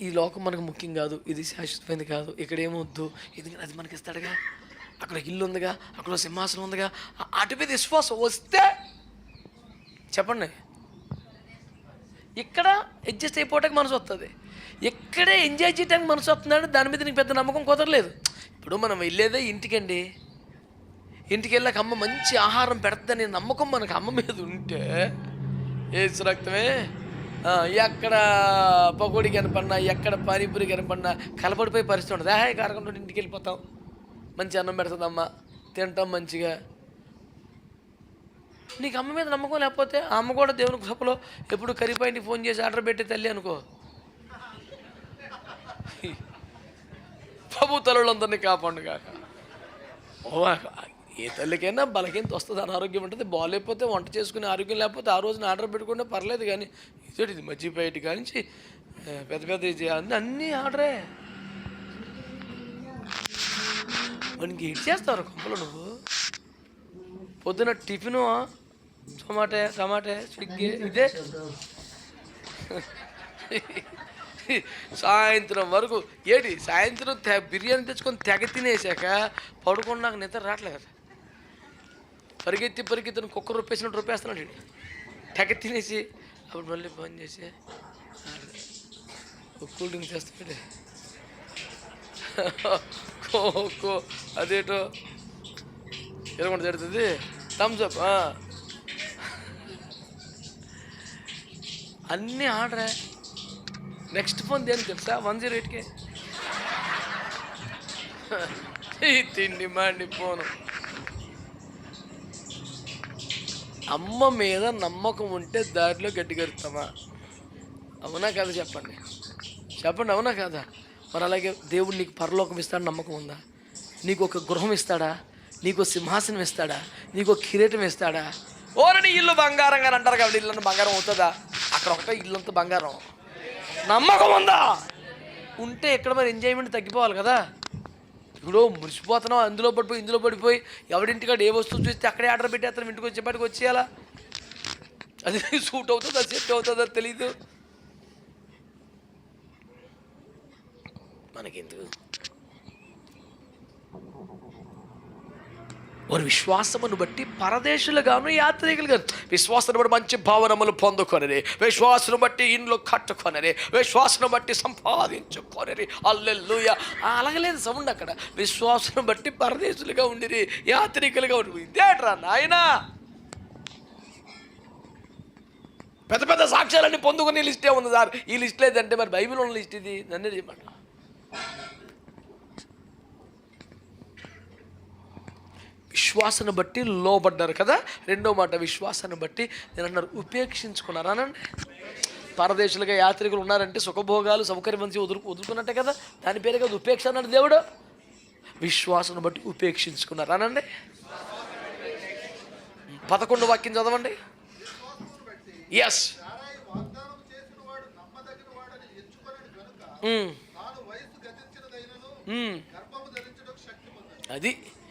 ఈ- లోకం మనకు ముఖ్యం కాదు ఇది శాశ్వతమైనది కాదు ఇక్కడ ఏమొద్దు ఇది అది మనకి ఇస్తాడుగా? అక్కడ ఇల్లు ఉందిగా అక్కడ సింహాసనం ఉందిగా అటు మీద విశ్వాసం వస్తే చెప్పండి. ఇక్కడ అడ్జస్ట్ అయిపోవటానికి మనసు వస్తుంది ఇక్కడే ఎంజాయ్ చేయడానికి మనసు వస్తున్నాడు దాని మీద నీకు పెద్ద నమ్మకం కుదరలేదు. ఇప్పుడు మనం వెళ్ళేదే ఇంటికండి. ఇంటికి వెళ్ళాక అమ్మ మంచి ఆహారం పెడతానే నమ్మకం మనకు అమ్మ మీద ఉంటే ఏ రక్తమే. ఎక్కడ పకోడీ కనపడినా ఎక్కడ పానీపూరి కనపడినా కలపడిపోయి పరిస్థితి ఉండదు. హాయ్ కారకుండా ఇంటికి వెళ్ళిపోతాం. మంచి అన్నం పెడుతుందమ్మ. తింటాం మంచిగా. నీకు అమ్మ మీద నమ్మకం లేకపోతే అమ్మ కూడా దేవుని కృపలో ఎప్పుడు కరిపాయింటి ఫోన్ చేసి ఆర్డర్ పెట్టే తల్లి అనుకో. ప్రభు తల్లులందరినీ కాపాడు కాక. ఓ ఏ తల్లికైనా బలకింత వస్తుంది అనారోగ్యం ఉంటుంది. బాగాలేకపోతే వంట చేసుకుని ఆరోగ్యం లేకపోతే ఆ రోజున ఆర్డర్ పెట్టుకుంటే పర్లేదు కానీ ఇదేంటి ఇది మర్చిపోయేటి కానించి పెద్ద పెద్ద ఇది అన్నీ ఆర్డరే. మనకి ఏం చేస్తారు కొంపలు నువ్వు? పొద్దున టిఫిను టమాటే టమాటే స్విగ్గీ ఇదే. సాయంత్రం వరకు ఏంటి సాయంత్రం తె బిర్యానీ తెచ్చుకొని తెగ తినేసాక పడుకున్నాక నిద్ర రావట్లేదు కదా. పరిగెత్తి పరిగెత్తిన కుక్క రొప్పేసినట్టు రొప్పేస్తున్నాడు వీడు. తెగ తినేసి అప్పుడు మళ్ళీ బంద్ చేసి కూల్ డ్రింక్ చేస్తాడు కో అదేటో ఎరగొండ జరుగుతుంది. థమ్స్ అప్ అన్నీ ఆర్డరే. నెక్స్ట్ ఫోన్ దేనికి తెలుసా? వన్ జీరో ఎయిట్కే. ఈ తిండి మాండి ఫోను అమ్మ మీద నమ్మకం ఉంటే దారిలో గట్టిగరుతామా అవునా కదా చెప్పండి? చెప్పండి అవునా కదా? మరి అలాగే దేవుడు నీకు పరలోకం ఇస్తాడు నమ్మకం ఉందా? నీకు ఒక గృహం ఇస్తాడా? నీకు సింహాసనం ఇస్తాడా? నీకు కిరీటం ఇస్తాడా? ఓరని ఇల్లు బంగారం అని అంటారు కాబట్టి ఇల్లు బంగారం అవుతుందా? అక్కడ ఒకటే ఇల్లు బంగారం. నమ్మకం ఉందా? ఉంటే ఎక్కడ మరి ఎంజాయ్మెంట్ తగ్గిపోవాలి కదా? ఇప్పుడు మురిసిపోతున్నాం అందులో పడిపోయి ఇందులో పడిపోయి ఎవడింటికాడ ఏ వస్తువు చూస్తే అక్కడే ఆర్డర్ పెట్టేస్తాను ఇంటికి వచ్చేపాటికి వచ్చేయాలా? అది సూట్ అవుతుందా సెట్ అవుతుందా తెలీదు. మనకెందుకు? వారి విశ్వాసమును బట్టి పరదేశులుగాను యాత్రికులుగాను విశ్వాసం బట్టి మంచి భావనములు పొందుకొనరి విశ్వాసను బట్టి ఇండ్లు కట్టుకొనరి విశ్వాసను బట్టి సంపాదించుకొనరి. అల్లెల్లుయ అలాగలేదు సౌండ్ అక్కడ. విశ్వాసను బట్టి పరదేశులుగా ఉండిరి యాత్రికులుగా ఉండి ఇదేట్రా నాయనా? పెద్ద పెద్ద సాక్ష్యాలన్నీ పొందుకునే లిస్టే ఉంది సార్. ఈ లిస్ట్ లేదంటే మరి బైబిల్ ఉన్న లిస్ట్ ఇది. నన్నే చెప్పండి విశ్వాసాన్ని బట్టి లోబడ్డారు కదా? రెండో మాట విశ్వాసాన్ని బట్టి నేను అన్నారు ఉపేక్షించుకున్నారు? అనండి. పరదేశులుగా యాత్రికులు ఉన్నారంటే సుఖభోగాలు సౌకర్యం మంచి వదులు వదులుకున్నట్టే కదా? దాని పేరు కదా ఉపేక్ష అన్నాడు దేవుడు. విశ్వాసాన్ని బట్టి ఉపేక్షించుకున్నారు? అనండి. పదకొండు వాక్యం చదవండి. ఎస్ శక్తి పొందాడు అది